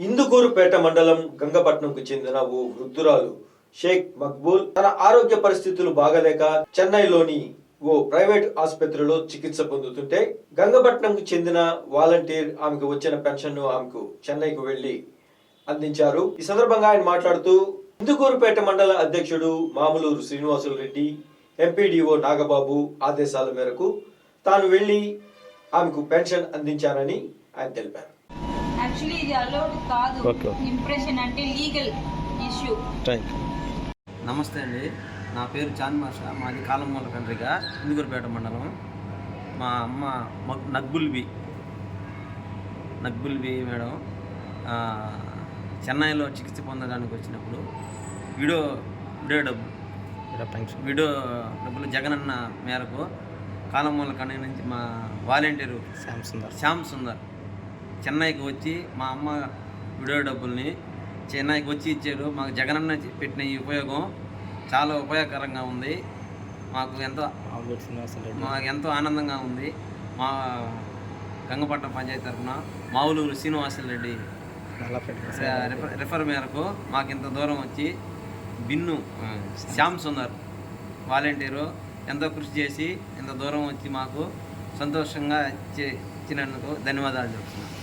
ఇందుకూరుపేట మండలం గంగపట్నంకు చెందిన ఓ వృద్ధురాలు షేక్ మక్బూల్ తన ఆరోగ్య పరిస్థితులు బాగలేక చెన్నైలోని ఓ ప్రైవేట్ ఆసుపత్రిలో చికిత్స పొందుతుంటే గంగపట్నంకు చెందిన వాలంటీర్ ఆమెకు వచ్చిన పెన్షన్ను ఆమెకు చెన్నైకు వెళ్ళి అందించారు. ఈ సందర్భంగా ఆయన మాట్లాడుతూ ఇందుకూరుపేట మండల అధ్యక్షుడు మామూలూరు శ్రీనివాసులు రెడ్డి ఎంపీడీఓ నాగబాబు ఆదేశాల మేరకు తాను వెళ్ళి ఆమెకు పెన్షన్ అందించానని ఆయన తెలిపారు. యాక్చువల్లీ ఇది అలౌడ్ కాదు. ఇంప్రెషన్ అంటే లీగల్ ఇష్యూ నమస్తే అండి. నా పేరు చాంద్ మాష మాది కాలమూల కండ్రిగా ఇందుకూరుపేట మండలం. మా అమ్మ మగ్- నగ్బుల్బి నగ్బుల్బి మేడం. ఆ, చెన్నైలో చికిత్స పొందడానికి వచ్చినప్పుడు విడో విడో డబ్బు విడో డబ్బులు జగనన్న మేరకు కాలమూల కండ్రి నుంచి మా వాలంటీరు శ్యామ్ సుందర్. శ్యామ్ సుందర్. చెన్నైకి వచ్చి మా అమ్మ విడో డబ్బుల్ని చెన్నైకి వచ్చి ఇచ్చారు. మాకు జగనన్న పెట్టిన ఈ ఉపయోగం చాలా ఉపయోగకరంగా ఉంది. మాకు ఎంతో మాకు ఎంతో ఆనందంగా ఉంది. మా గంగపట్నం పంచాయతీ తరఫున మావులూరు శ్రీనివాసులు రెడ్డి రిఫర్ మేరకు మాకు ఇంత దూరం వచ్చి బిన్ను శ్యామ్ సుందర్ వాలంటీరు ఎంతో కృషి చేసి ఇంత దూరం వచ్చి మాకు సంతోషంగా ఇచ్చినందుకు ధన్యవాదాలు చెప్తున్నాను.